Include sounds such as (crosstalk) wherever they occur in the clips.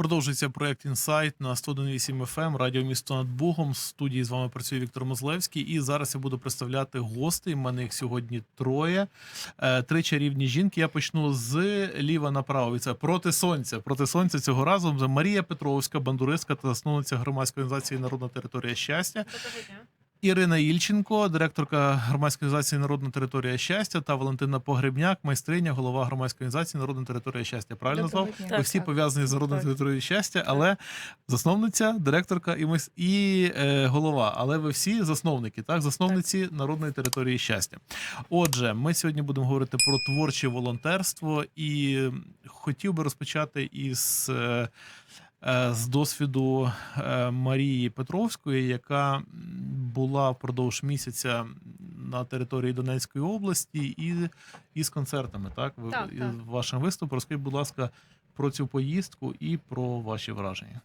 Продовжується проект Інсайт на 101.8 FM, радіо місто над Богом. В студії з вами працює Віктор Мозлевський. І зараз я буду представляти гостей. У мене їх сьогодні троє. Е, Три чарівні жінки. Я почну з ліва направо. Це проти сонця. Проти сонця цього разу Марія Петровська, бандуристка та засновниця громадської організації Народна територія щастя. Доброго дня. Ірина Ільченко, директорка громадської організації Народна територія щастя, та Валентина Погребняк, майстриня, голова громадської організації Народна територія щастя. Правильно назвав? Ви всі так. пов'язані з народною територією щастя, але засновниця, директорка і мис- і е, голова. Але ви всі засновники, так засновниці народної території щастя. Отже, ми сьогодні будемо говорити про творче волонтерство, і хотів би розпочати із. е, З досвіду е, Марії Петровської, яка була впродовж місяця на території Донецької області, і, і з концертами, так? Так, і так. вашим виступом. Розкажіть, будь ласка, про цю поїздку і про ваші враження.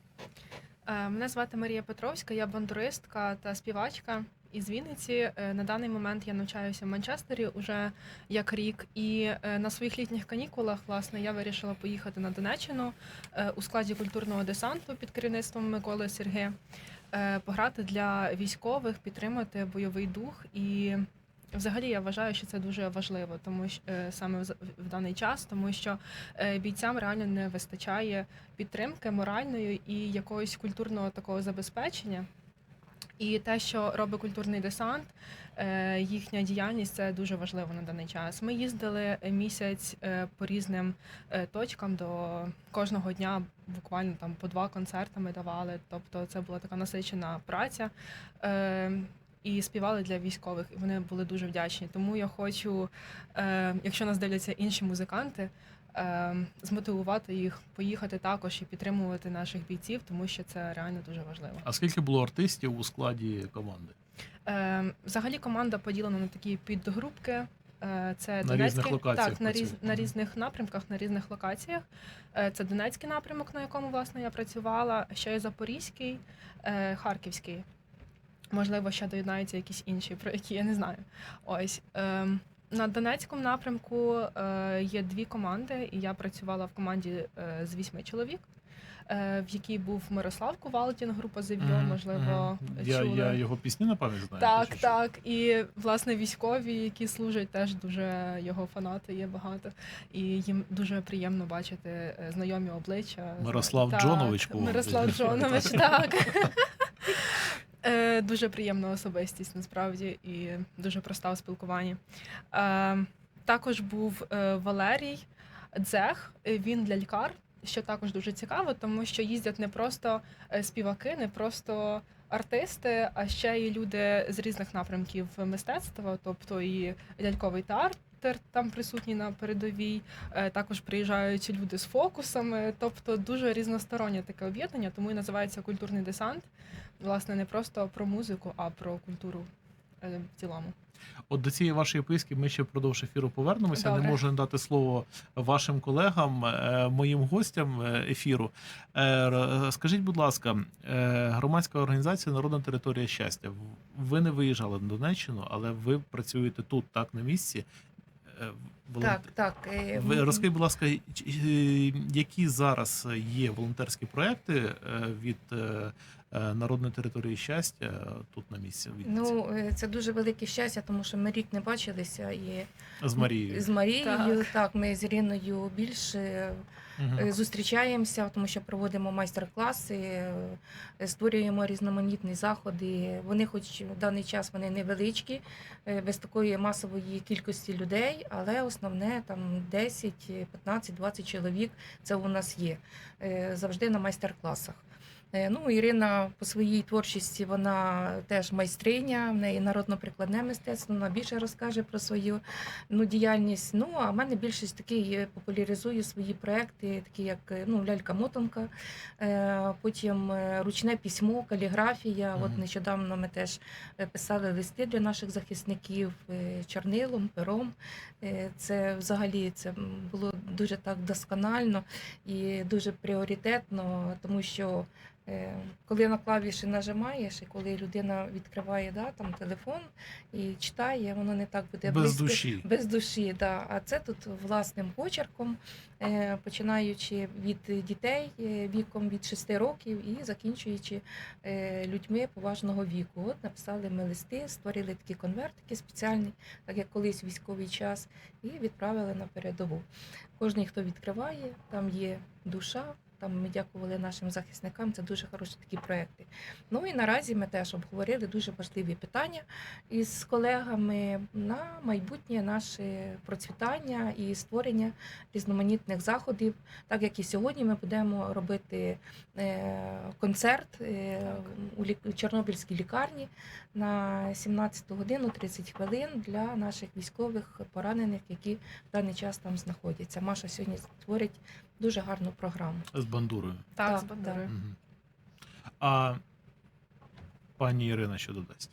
Е, Мене звати Марія Петровська, я бандуристка та співачка із Вінниці. Е, На даний момент я навчаюся в Манчестері уже як рік, і е, на своїх літніх канікулах власне я вирішила поїхати на Донеччину е, у складі культурного десанту під керівництвом Миколи Серги, е, пограти для військових, підтримати бойовий дух і. Взагалі я вважаю, що це дуже важливо, тому що саме в, даний час, тому що бійцям реально не вистачає підтримки моральної і якогось культурного такого забезпечення. І те, що робить культурний десант, е, їхня діяльність це дуже важливо на даний час. Ми їздили місяць е, по різним е, точкам до кожного дня, буквально там по два концерти ми давали. Тобто це була така насичена праця. І співали для військових, і вони були дуже вдячні. Тому я хочу, якщо нас дивляться інші музиканти, змотивувати їх поїхати також і підтримувати наших бійців, тому що це реально дуже важливо. А скільки було артистів у складі команди? Е, Взагалі команда поділена на такі підгрупки. Е, Це На Донецький, різних локаціях так, на, різ, на різних напрямках, на різних локаціях. Е, Це Донецький напрямок, на якому власне я працювала. Ще є Запорізький, е, Харківський. Можливо, ще доєднаються якісь інші, про які я не знаю. Ось ем, на Донецькому напрямку е, є дві команди, і я працювала в команді е, з вісьми чоловік, е, в якій був Мирослав Ковалтін, група Зев'йо, Мгм, можливо, мгм. я, чули. я його пісні на пам'ять знаю. Так, чи що? так. І власне військові, які служать, теж дуже його фанати є багато. І їм дуже приємно бачити е, знайомі обличчя. Мирослав (laughs) Так, Джонович, по-моєму, Мирослав. Джонович, так. (laughs) Е, Дуже приємна особистість насправді і дуже проста у спілкуванні. Е, Також був е, Валерій Дзех, він для лікар, що також дуже цікаво, тому що їздять не просто е, співаки, не просто артисти, а ще й люди з різних напрямків мистецтва, тобто і ляльковий театр. Там присутній на передовій, Е, також приїжджають люди з фокусами, тобто дуже різностороннє таке об'єднання, тому і називається культурний десант. Власне, не просто про музику, а про культуру е, в цілому. От до цієї вашої поїздки ми ще впродовж ефіру повернемося. Добре. Не можу дати слово вашим колегам, е, моїм гостям ефіру. Скажіть, будь ласка, громадська організація Народна територія щастя. Ви не виїжджали на Донеччину, але ви працюєте тут, так, на місці. Е, волон- Так, так. е, розкажіть, будь ласка, е, які зараз є волонтерські проекти е, від е, е, Народної території щастя е, тут на місці? Ну, е, це дуже велике щастя, тому що ми рік не бачилися і з Марією. з Марією. Так. Так. ми з Іриною більше Е, зустрічаємося, тому що проводимо майстер-класи, е, створюємо різноманітні заходи. Вони, хоч в даний час вони невеличкі, е, без такої масової кількості людей, але основне там 10, 15, 20 чоловік це у нас є завжди на майстер-класах. Е, Ну, Ірина по своїй творчості вона теж майстриня, в неї народно-прикладне мистецтво, вона більше розкаже про свою ну, діяльність. Ну, а в мене більшість такий популяризує свої проекти, такі як е, ну, лялька-мотанка, е, потім ручне письмо, каліграфія. От нещодавно ми теж писали листи для наших захисників чорнилом, пером. Це взагалі це було дуже так досконально і дуже пріоритетно, тому що Коли на клавіші нажимаєш, і коли людина відкриває да, там, телефон і читає, воно не так буде Без близько. душі. Без душі, да. А це тут власним почерком, е, починаючи від дітей е, віком від 6 років і закінчуючи е, людьми поважного віку. От написали ми листи, створили такі конвертики спеціальні, так як колись військовий час, і відправили на передову. Кожний, хто відкриває, там є душа. Там ми дякували нашим захисникам. Це дуже хороші такі проекти. Ну і наразі ми теж обговорили дуже важливі питання із колегами на майбутнє наше процвітання і створення різноманітних заходів. Так як і сьогодні ми будемо робити е, концерт е, у Чорнобильській лікарні на 17 годину 30 хвилин для наших військових поранених, які в даний час там знаходяться. Маша сьогодні створить дуже гарну програму. З бандурою. Так, Так, з бандурою. так. Мгм. А пані Ірина що додасть?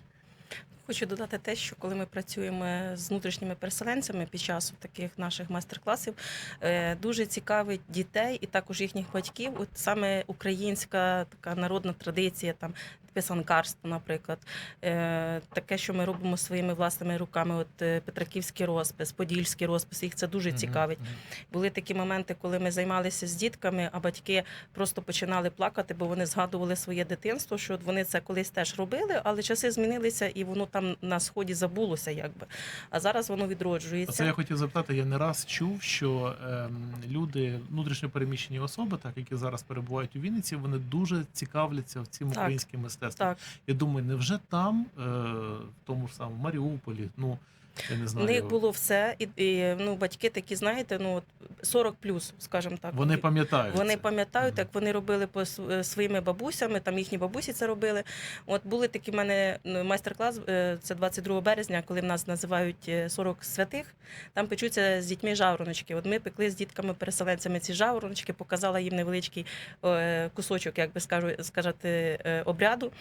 Хочу додати те, що коли ми працюємо з внутрішніми переселенцями під час таких наших майстер-класів, е, дуже цікавить дітей і також їхніх батьків. От саме українська така народна традиція, там писанкарство, наприклад, Е, таке, що ми робимо своїми власними руками. От е, Петраківський розпис, Подільський розпис, їх це дуже цікавить. Були такі моменти, коли ми займалися з дітками, а батьки просто починали плакати, бо вони згадували своє дитинство, що от вони це колись теж робили, але часи змінилися, і воно там на сході забулося, якби. А зараз воно А відроджується. це я хотів запитати. Я не раз чув, що ем, люди, внутрішньо переміщені особи, так які зараз перебувають у Вінниці, вони дуже цікавляться цим Так. українським мистецтвом. Так, Я думаю, невже там, е, в тому ж самому Маріуполі, ну я не в них було все, і, і ну батьки такі, знаєте, ну от 40 плюс, скажімо так. вони пам'ятають. Вони це. пам'ятають, як вони робили по своїми бабусями, там їхні бабусі це робили. От були такі в мене ну, майстер-клас, е, це 22 березня, коли в нас називають е, 40 святих. Там печуться з дітьми жавороночки. От ми пекли з дітками-переселенцями ці жавороночки, показала їм невеличкий е, кусочок, як би скажу, сказати, е, обряду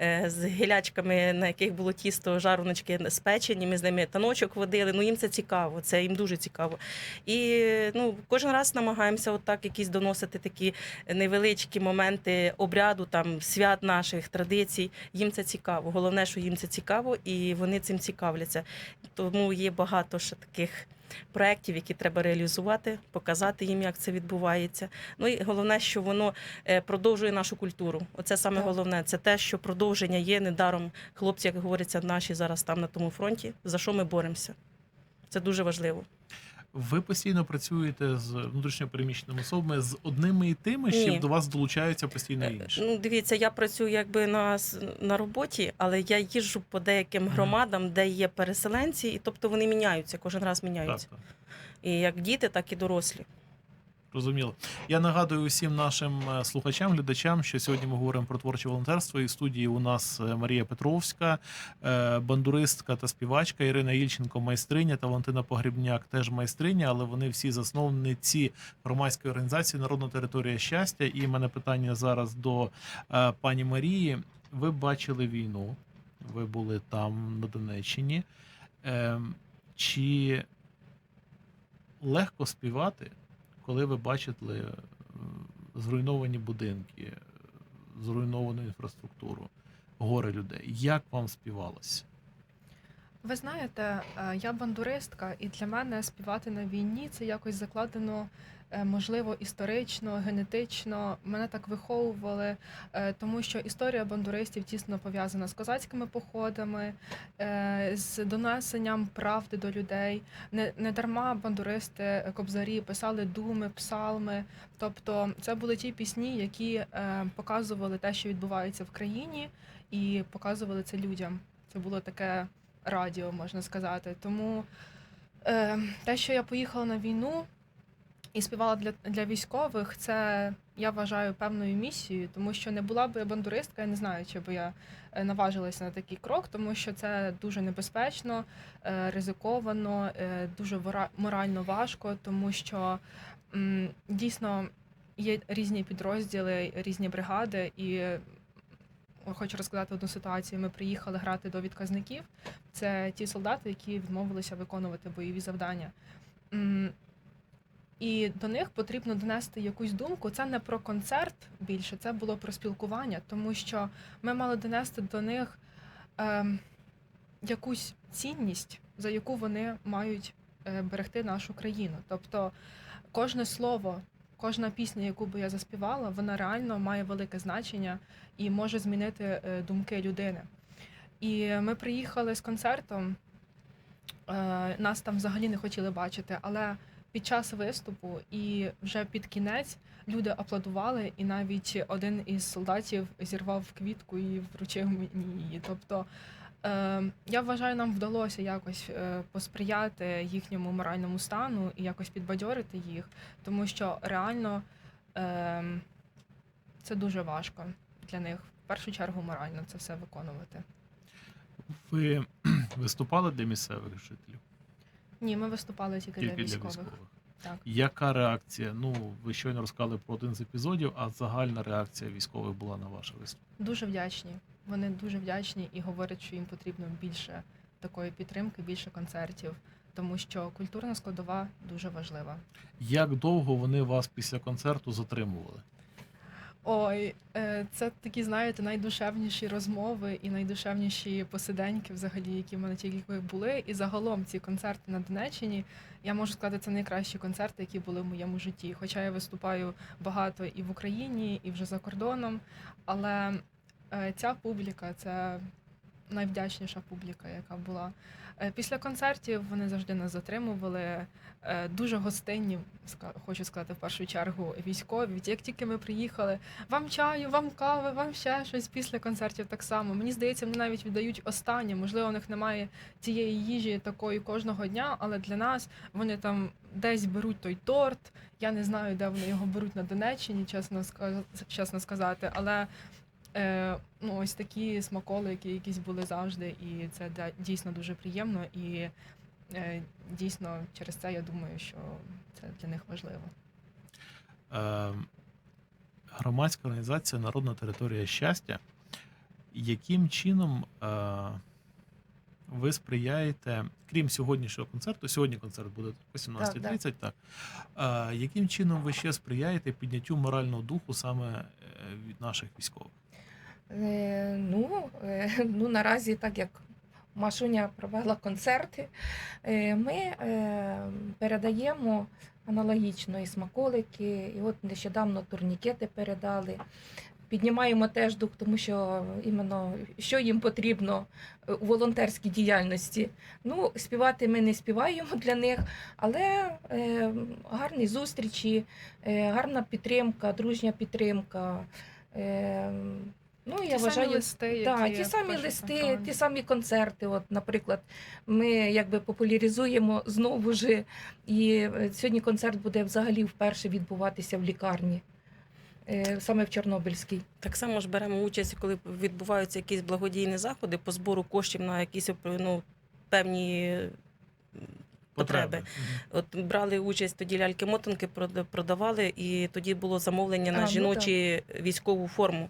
е, з гілячками, на яких було тісто жавороночки спечені. Ми з ними таночок водили. Ну їм це цікаво, це їм дуже цікаво. І ну, кожен раз намагаємося отак якісь доносити такі невеличкі моменти обряду, там свят наших традицій. Їм це цікаво. Головне, що їм це цікаво, і вони цим цікавляться. Тому є багато ще таких. Проєктів, які треба реалізувати, показати їм, як це відбувається. Ну і головне, що воно е, продовжує нашу культуру. Оце саме Так. головне. Це те, що продовження є недаром. Хлопці, як говориться, наші зараз там на тому фронті. За що ми боремося? Це дуже важливо. Ви постійно працюєте з внутрішньопереміщеними особами з одними і тими, Ні. Ні. до вас долучаються постійно Е, інші? Ну, дивіться, я працюю якби на, на роботі, але я їжджу по деяким громадам, де є переселенці, і тобто вони міняються, кожен раз Так, міняються. так. І як діти, так і дорослі. Розуміло. Я нагадую усім нашим е, слухачам, глядачам, що сьогодні ми говоримо про творче волонтерство. І в студії у нас е, Марія Петровська, е, бандуристка та співачка, Ірина Ільченко, майстриня та Валентина Погрібняк, теж майстриня, але вони всі засновниці громадської організації Народна територія щастя. І мене питання зараз до пані Марії. Ви бачили війну, ви були там на Донеччині. Ем, Чи легко співати? Коли ви бачите зруйновані будинки, зруйновану інфраструктуру, гори людей, як вам співалося? Ви знаєте, е, я бандуристка, і для мене співати на війні це якось закладено, можливо, історично, генетично. Мене так виховували, е, тому що історія бандуристів тісно пов'язана з козацькими походами, е, з донесенням правди до людей. Не, не дарма бандуристи е, кобзарі писали думи, псалми. Тобто, це були ті пісні, які е, показували те, що відбувається в країні, і показували це людям. Це було таке радіо, можна сказати. Тому е, те, що я поїхала на війну і співала для, для військових, це я вважаю певною місією, тому що не була б я бандуристка, я не знаю, чи би я е, наважилася на такий крок, тому що це дуже небезпечно, е, ризиковано, е, дуже морально важко, тому що дійсно є різні підрозділи, різні бригади і. Хочу розказати одну ситуацію. Ми приїхали грати до відказників. Це ті солдати, які відмовилися виконувати бойові завдання. І до них потрібно донести якусь думку. Це не про концерт більше, це було про спілкування, тому що ми мали донести до них ем, якусь цінність, за яку вони мають е, берегти нашу країну. Тобто кожне слово, кожна пісня, яку би я заспівала, вона реально має велике значення і може змінити е, думки людини. І ми приїхали з концертом. е, Нас там взагалі не хотіли бачити, але під час виступу і вже під кінець люди аплодували, і навіть один із солдатів зірвав квітку і вручив мені її. Тобто е, я вважаю, нам вдалося якось е, посприяти їхньому моральному стану і якось підбадьорити їх, тому що реально е, це дуже важко для них. В першу чергу морально це все виконувати. Ви (clears throat) виступали для місцевих жителів? Ні, ми виступали тільки, Тільки для для військових. військових. Так. Яка реакція? Ну, ви щойно розказали про один з епізодів, а загальна реакція військових була на ваш виступ. Дуже вдячні. Вони дуже вдячні і говорять, що їм потрібно більше такої підтримки, більше концертів, тому що культурна складова дуже важлива. Як довго вони вас після концерту затримували? Ой, е, це такі, знаєте, найдушевніші розмови і найдушевніші посиденьки, взагалі, які в мене тільки були. І загалом ці концерти на Донеччині, я можу сказати, це найкращі концерти, які були в моєму житті. Хоча я виступаю багато і в Україні, і вже за кордоном. Але е, ця публіка це найвдячніша публіка, яка була. Е, Після концертів вони завжди нас затримували. Е, Дуже гостинні, хочу сказати, в першу чергу, військові. Як тільки ми приїхали, вам чаю, вам кави, вам ще щось після концертів так само. Мені здається, вони навіть віддають останнє. Можливо, у них немає тієї їжі такої кожного дня, але для нас вони там десь беруть той торт. Я не знаю, де вони його беруть на Донеччині, чесно, чесно сказати. Але е, ну, ось такі смаколики якісь були завжди, і це дійсно дуже приємно. І е, дійсно через це я думаю, що це для них важливо. Е, громадська організація Народна територія щастя. Яким чином е, ви сприяєте, крім сьогоднішнього концерту, сьогодні концерт буде о 18.30, так, Е, яким чином ви ще сприяєте підняттю морального духу саме е, від наших військових? Е, Ну, е, (laughs) ну наразі, так як Машуня провела концерти, е, ми передаємо аналогічно і смаколики, і от нещодавно турнікети передали. Піднімаємо теж дух, тому що іменно що їм потрібно у волонтерській діяльності. Ну, співати ми не співаємо для них, але е, гарні зустрічі, е, гарна підтримка, дружня підтримка. Е, ну, я ті вважаю, самі листи, Да, які ті самі листи, правильно. ті самі концерти. От, наприклад, ми якби популяризуємо знову ж. І е, сьогодні концерт буде взагалі вперше відбуватися в лікарні, е, саме в Чорнобильській. Так само ж беремо участь, коли відбуваються якісь благодійні заходи по збору коштів на якісь ну, певні потреби. Мгм. От брали участь тоді ляльки-мотанки, продавали, і тоді було замовлення А, на ну жіночі військову форму,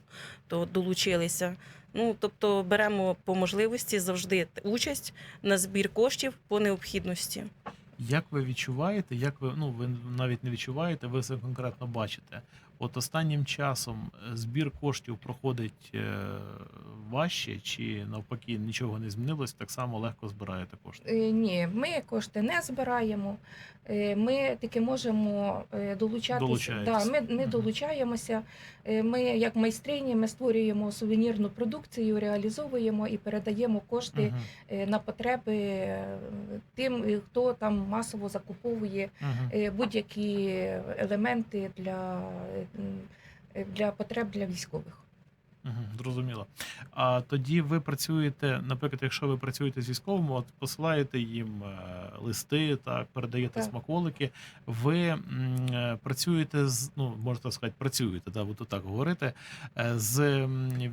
то долучилися. Ну, тобто беремо по можливості завжди участь на збір коштів по необхідності. Як ви відчуваєте, як ви ну ви навіть не відчуваєте, ви це конкретно бачите? От останнім часом е, збір коштів проходить е, важче, чи навпаки нічого не змінилось, так само легко збираєте кошти. Е, Ні, ми кошти не збираємо. Ми таки можемо долучатися. Да, ми, ми долучаємося. Ми, як майстрині, ми створюємо сувенірну продукцію, реалізовуємо і передаємо кошти е, на потреби тим, хто там масово закуповує е, будь-які елементи для, для потреб для військових. Зрозуміло. А тоді ви працюєте, наприклад, якщо ви працюєте з військовими, от посилаєте їм е, листи, так, передаєте Так. смаколики. Ви е, працюєте з, ну можна сказати, працюєте, да, буду так говорити, е, з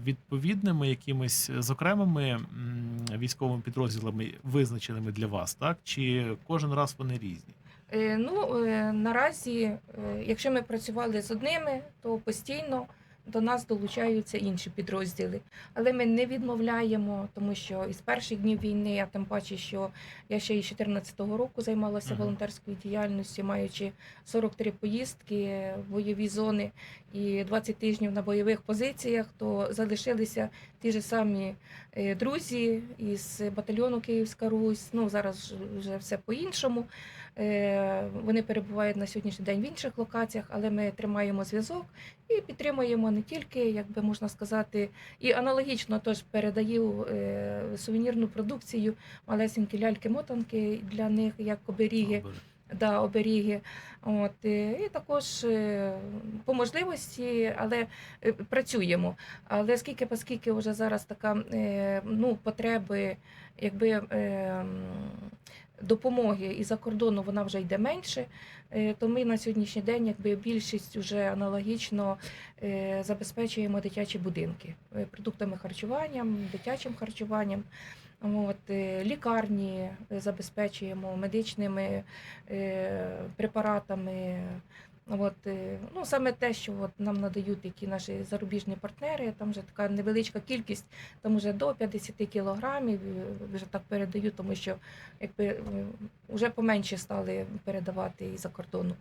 відповідними якимись з окремими військовими підрозділами, визначеними для вас, так? Чи кожен раз вони різні? Е, Ну, е, наразі, е, якщо ми працювали з одними, то постійно до нас долучаються інші підрозділи. Але ми не відмовляємо, тому що із перших днів війни, а тим паче, що я ще із 2014 року займалася волонтерською діяльністю, маючи 43 поїздки в бойові зони і 20 тижнів на бойових позиціях, то залишилися ті ж самі друзі із батальйону Київська Русь. Ну зараз вже все по-іншому. Е, Вони перебувають на сьогоднішній день в інших локаціях, але ми тримаємо зв'язок і підтримуємо не тільки, як би можна сказати, і аналогічно тож передаю е, сувенірну продукцію, малесенькі ляльки-мотанки для них як оберіги да, оберіги. От, е, і також по можливості, але працюємо. Але скільки, оскільки вже зараз така ну, потреби, якби. Допомоги і за кордону вона вже йде менше, е, то ми на сьогоднішній день якби більшість вже аналогічно е, забезпечуємо дитячі будинки е, продуктами харчування, дитячим харчуванням. От, лікарні забезпечуємо медичними препаратами. От, е, ну, саме те, що от нам надають які наші зарубіжні партнери, там вже така невеличка кількість, там вже до 50 кілограмів е, вже так передають, тому що якби е, вже поменше стали передавати і за кордону.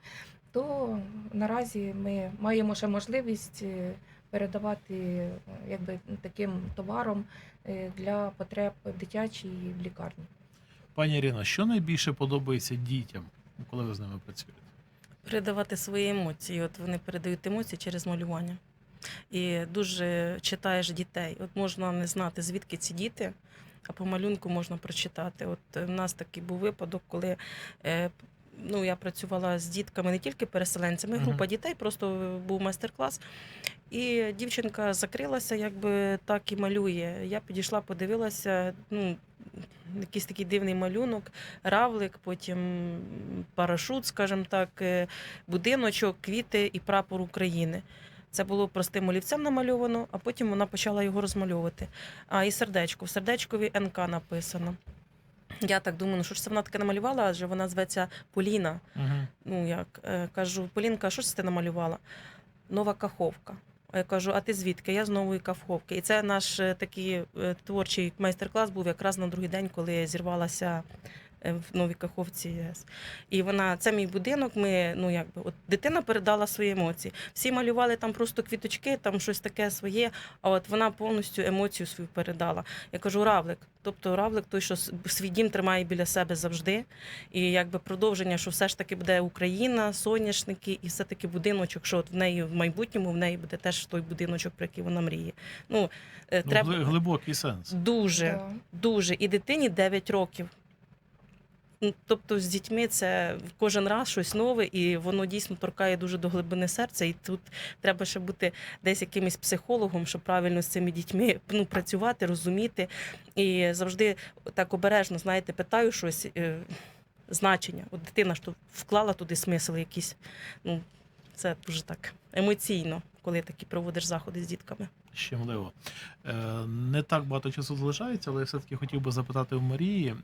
То наразі ми маємо ще можливість е, передавати е, якби таким товаром е, для потреб дитячої в лікарні. Пані Ірина, що найбільше подобається дітям, коли ви з ними працюєте? Передавати свої емоції. От вони передають емоції через малювання. І дуже читаєш дітей. От можна не знати, звідки ці діти, а по малюнку можна прочитати. От в нас такий був випадок, коли е, ну, я працювала з дітками не тільки переселенцями, група дітей, просто був майстер-клас. І дівчинка закрилася, якби так і малює. Я підійшла, подивилася, ну, якийсь такий дивний малюнок, равлик, потім парашут, скажімо так, е, будиночок, квіти і прапор України. Це було простим олівцем намальовано, а потім вона почала його розмальовувати. А і сердечко. В сердечкові НК написано. Я так думаю, ну що ж це вона таке намалювала, адже вона зветься Поліна. Угу. Ну як е, кажу, Полінка, що ж це ти намалювала? Нова каховка. Я кажу, а ти звідки? Я з нової кавховки. І це наш е, такий е, творчий майстер-клас був якраз на другий день, коли зірвалася е, в новій каховці ЄС. І вона, це мій будинок. Ми, ну якби, от дитина передала свої емоції. Всі малювали там просто квіточки, там щось таке своє. А от вона повністю емоцію свою передала. Я кажу, равлик. Тобто равлик той, що свій дім тримає біля себе завжди. І якби продовження, що все ж таки буде Україна, соняшники, і все таки будиночок, що от в неї в майбутньому в неї буде теж той будиночок, про який вона мріє. Ну, е, Ну, треба глибокий сенс. дуже, Да. дуже. І дитині 9 років. Тобто з дітьми це кожен раз щось нове, і воно дійсно торкає дуже до глибини серця. І тут треба ще бути десь якимось психологом, щоб правильно з цими дітьми ну, працювати, розуміти. І завжди так обережно, знаєте, питаю щось. е, Значення. От дитина то вклала туди смисл якийсь. Ну, це дуже так емоційно, коли такі проводиш заходи з дітками. Щемливо. Е, не так багато часу залишається, але я все-таки хотів би запитати у Марії.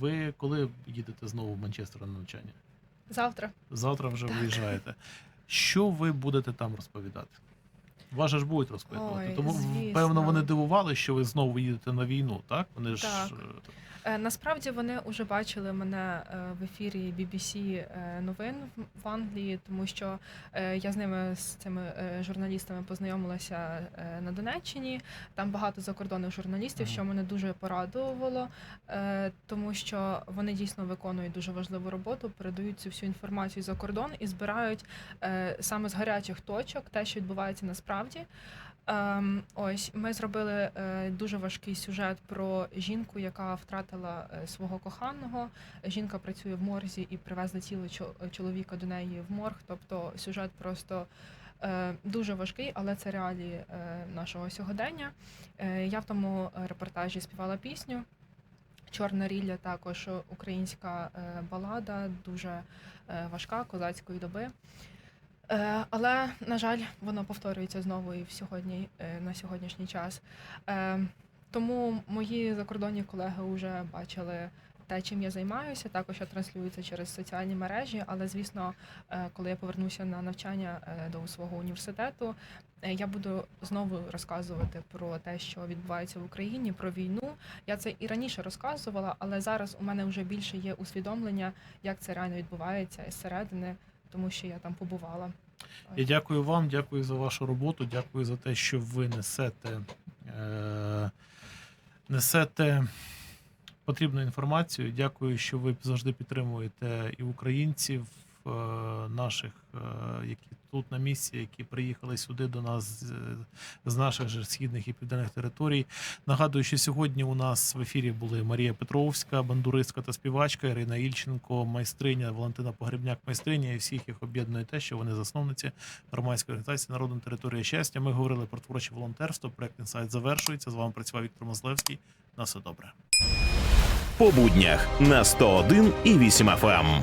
Ви коли їдете знову в Манчестер на навчання? Завтра. Завтра вже Так. виїжджаєте. Що ви будете там розповідати? Вас же ж будуть розпитувати. Ой, Тому, звісно. певно, вони дивували, що ви знову їдете на війну, так? Вони ж Так. е, Е, Насправді вони вже бачили мене е, в ефірі BBC е, новин в- Англії, тому що е, я з ними з цими е, журналістами познайомилася е, на Донеччині. Там багато закордонних журналістів, що мене дуже порадувало, е, тому що вони дійсно виконують дуже важливу роботу, передають цю всю інформацію за кордон і збирають е, саме з гарячих точок те, що відбувається насправді. Ем, ось ми зробили е, дуже важкий сюжет про жінку, яка втратила е, свого коханого. Жінка працює в морзі і привезли тіло чоловіка до неї в морг. Тобто сюжет просто е, дуже важкий, але це реалії нашого сьогодення. Я в тому репортажі співала пісню. Чорна рілля також українська балада, дуже важка козацької доби. Е, але, на жаль, воно повторюється знову і в сьогодні, е, на сьогоднішній час. Е, тому мої закордонні колеги вже бачили те, чим я займаюся. Також я транслюється через соціальні мережі. Але, звісно, коли я повернуся на навчання до свого університету, я буду знову розказувати про те, що відбувається в Україні, про війну. Я це і раніше розказувала, але зараз у мене вже більше є усвідомлення, як це реально відбувається зсередини, тому що я там побувала. Я дякую вам, дякую за вашу роботу, дякую за те, що ви несете, е, несете потрібну інформацію. Дякую, що ви завжди підтримуєте і українців наших, е, які тут на місці, які приїхали сюди до нас з наших же східних і південних територій. Нагадую, що сьогодні у нас в ефірі були Марія Петровська, бандуристка та співачка, Ірина Ільченко, майстриня, Валентина Погребняк, майстриня, і всіх їх об'єднує те, що вони засновниці громадської організації Народна територія щастя. Ми говорили про творче волонтерство. Проект інсайт завершується. З вами працював Віктор Мозлевський. На все добре. По буднях на 101 і 8 FM.